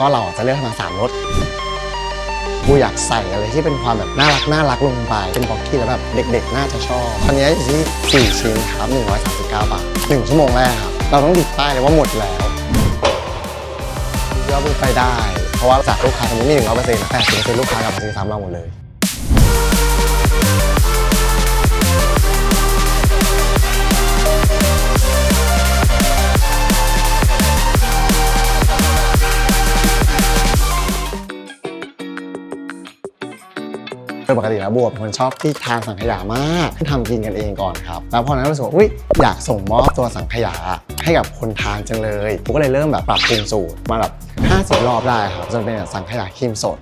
ก็เราจะเลือกมาสามรสกูอยากใส่อะไรที่เป็นความแบบน่ารักน่ารักลงไป เป็นบ็อกกี้แล้วแบบเด็กๆ น่าจะชอบตอนนี้อยู่ที่ 4 ชิ้นครับ139 บาท 1 ชั่วโมงแรกครับ เราต้องติดป้ายเลยว่าหมดแล้วยอดไปได้ เพราะว่าจากลูกค้าตรงนี้มี100%นะแต่สิเป็นลูกค้ากลับมาซื้อซ้ำเราหมดเลย โดยปกติแล้วบัวเป็นคนชอบที่ทานสังขยามากที่ทำกินกันเองก่อนครับ แล้วพอนั้นรู้สึกว่าอุ้ยอยากส่งมอบตัวสังขยาให้กับคนทานจังเลยผมก็เลยเริ่มแบบปรับปรุงสูตรมาแบบ50รอบได้ครับจนเป็นแบบสังขยาครีมสด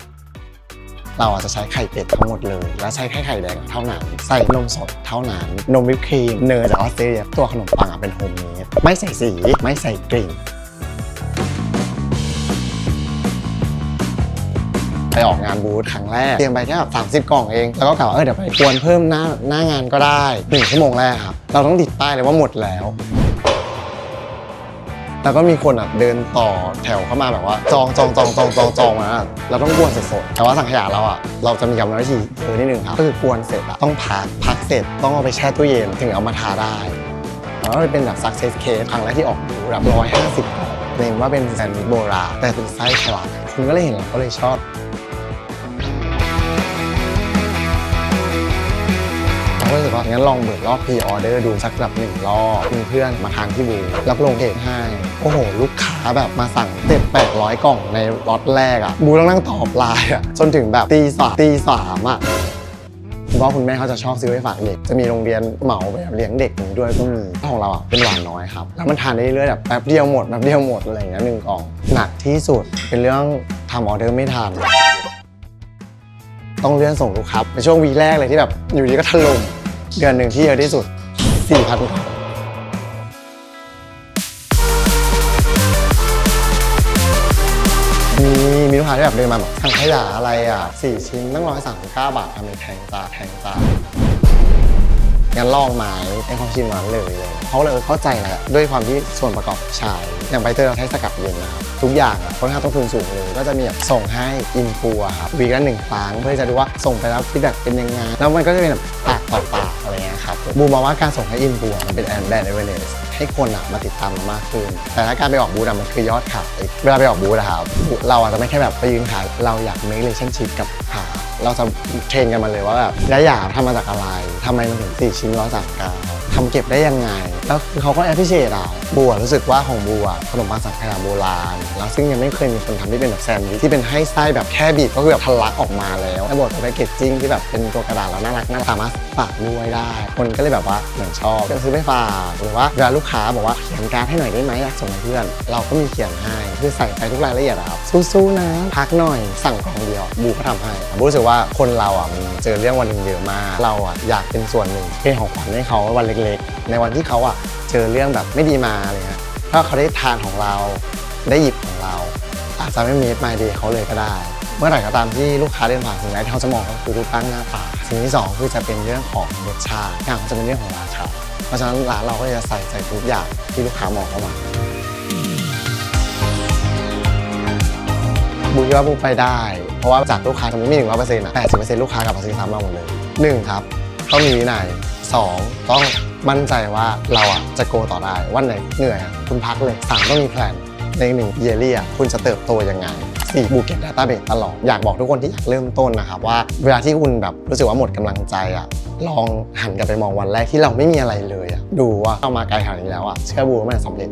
เราอาจจะใช้ไข่เป็ดทั้งหมดเลย และใช้แค่ไข่แดงเท่านั้น ใส่นมสดเท่านั้น นมวิปครีม เนยจากออสเตรเลีย ตัวขนมปังเป็นโฮมเมด ไม่ใส่สี ไม่ใส่กลิ่น ไปออกงานบูธครั้งแรกเตรียมไปแค่แบบ30กล่องเอง แล้วก็กล่าวว่าเออเดี๋ยวไปกวนเพิ่มหน้าหน้างานก็ได้1ชั่วโมงแรกครับเราต้องติดป้ายเลยว่าหมดแล้ว แล้วก็มีคนอะเดินต่อแถวเข้ามาแบบว่าจองจองจองจองจองจองมาเราต้องกวนสดๆแต่ว่าสังขยาเราอะเราจะมีกรรมวิธีเยอะนิดนึงครับก็คือกวนเสร็จอะต้องพักพักเสร็จต้องเอาไปแช่ตู้เย็นถึงเอามาทาได้แล้วก็เป็นแบบ success case ครั้งแรกที่ออกบูธแบบร้อยห้าสิบกล่องเองว่าเป็นแซนด์วิชโบราณแต่เป็นไส้ทะลักคุณก็เลยเห็นเราก็เลยชอบ ก็รู้สึกว่างั้นลองเปิดรอบพรีออเดอร์ดูสักแบบหนึ่งรอบมีเพื่อนมาทานที่บูรับลงเองให้โอ้โห ลูกค้าแบบมาสั่งเจ็ดแปดร้อยกล่องในล็อตแรกอะบูต้องนั่งตอบไลน์อะจนถึงแบบตีสามตีสามอะคุณพ่อคุณแม่เขาจะชอบซื้อไปฝากเด็ก จะมีโรงเรียนเหมาไปแบบเลี้ยงเด็กนี้ด้วยก็มีของเราอะเป็นหวานน้อยครับ แล้วมันทานได้เรื่อยแบบแป๊บเดียวหมดแป๊บเดียวหมดอะไรอย่างเงี้ยหนึ่งกล่อง หนักที่สุดเป็นเรื่องทำออเดอร์ไม่ทันต้องเลื่อนส่งลูกค้าในช่วงวีแรกเลยที่แบบอยู่ดีก็ถล่ม เดือนหนึ่งที่เยอะที่สุด 4,000กว่ามีมีลูกค้าที่แบบเดินมาแบบสั่งขยะอะไรอะสี่ชิ้นตั้งร้อยสามสิบเก้าบาททำเป็นแทงตาแทงตางั้นลองไหมให้ความชิมนั้นเลยเลยเขาเลยเข้าใจแหละด้วยความที่ส่วนประกอบชาย อย่างใบเตยเราใช้สกัดเย็นนะครับ ทุกอย่างอะค่อนข้างต้นทุนสูงเลย ก็จะมีแบบส่งให้อินฟูอะครับวีคละหนึ่งครั้งเพื่อจะดูว่าส่งไปแล้วฟีดแบ็กเป็นยังไงแล้วมันก็จะเป็นแบบปากต่อปาก บูมมองว่าการส่งให้อินฟูอะมันเป็นแอนแบรนด์เอเวอเรสให้คนอะมาติดตามเรามากขึ้น แต่ถ้าการไปออกบูธอะมันคือยอดขายเวลาไปออกบูธอะครับเราอาจจะไม่แค่แบบไปยืนขายเราอยาก make relationship กับลูกค้าเราจะเทรนกันมาเลยว่าแบบระยะทำมาจากอะไรทำไมมันถึงสี่ชิ้นร้อยสามเก้า ทำเก็บได้ยังไง แล้วเขาก็แอพพิเศษอะบัวรู้สึกว่าของบัวขนมปังสังขยาโบราณ แล้วซึ่งยังไม่เคยมีคนทำที่เป็นแบบแซนด์วิชที่เป็นให้ไส้แบบแค่บีบก็คือแบบทะลักออกมาแล้วแล้วบวกกับแพคเกจจิ้งที่แบบเป็นตัวกระดาษแล้วน่ารักน่าสามารถฝากด้วยได้ คนก็เลยแบบว่าเหมือนชอบก็ซื้อไปฝากหรือว่าเวลาลูกค้าบอกว่าเขียนการ์ดให้หน่อยได้ไหมอยากส่งให้เพื่อน เราก็มีเขียนให้คือใส่ใจทุกรายละเอียดครับสู้ๆนะพักหน่อยสั่งกล่องเดียวบูก็ทำให้บูรู้สึกว่าคนเราอะมันเจอเรื่องวันหนึ่งเยอะมากเราอะอยากเป็นส่วนหนึ่งเป็นของขวัญให้เขาวันเล็กๆ ในวันที่เขาอะเจอเรื่องแบบไม่ดีมาอะไรเงี้ยถ้าเขาได้ทานของเราได้หยิบของเราอาจจะไม่มีมาดีเขาเลยก็ได้ เมื่อไหร่ก็ตามที่ลูกค้าเดินผ่านสิ่งแรกที่เขาจะมองก็คือรูปร่างหน้าตาสิ่งที่สองคือจะเป็นเรื่องของรสชาติอย่างจะเป็นเรื่องของราคาเพราะฉะนั้นร้านเราก็จะใส่ใจทุกอย่างที่ลูกค้ามองเข้ามาบูคิดว่าบูไปได้ เพราะว่าจากลูกค้าสมมติมีหนึ่งร้อยเปอร์เซ็นต์อะแปดสิบเปอร์เซ็นต์ลูกค้ากลับมาซื้อซ้ำเราหมดเลยหนึ่งครับต้องมีวินัยสองต้อง มั่นใจว่าเราอะจะโกต่อได้ วันไหนเหนื่อยอะคุณพักเลยสามต้องมีแผนในหนึ่งเยลี่อะคุณจะเติบโตยังไงสี่บูเก็ตดัต้าเบสตลอด อยากบอกทุกคนที่อยากเริ่มต้นนะครับว่าเวลาที่คุณแบบรู้สึกว่าหมดกำลังใจอะลองหันกลับไปมองวันแรกที่เราไม่มีอะไรเลยอะดูว่าเรามาไกลขนาดนี้แล้วอะเชื่อบูว่ามันสำเร็จ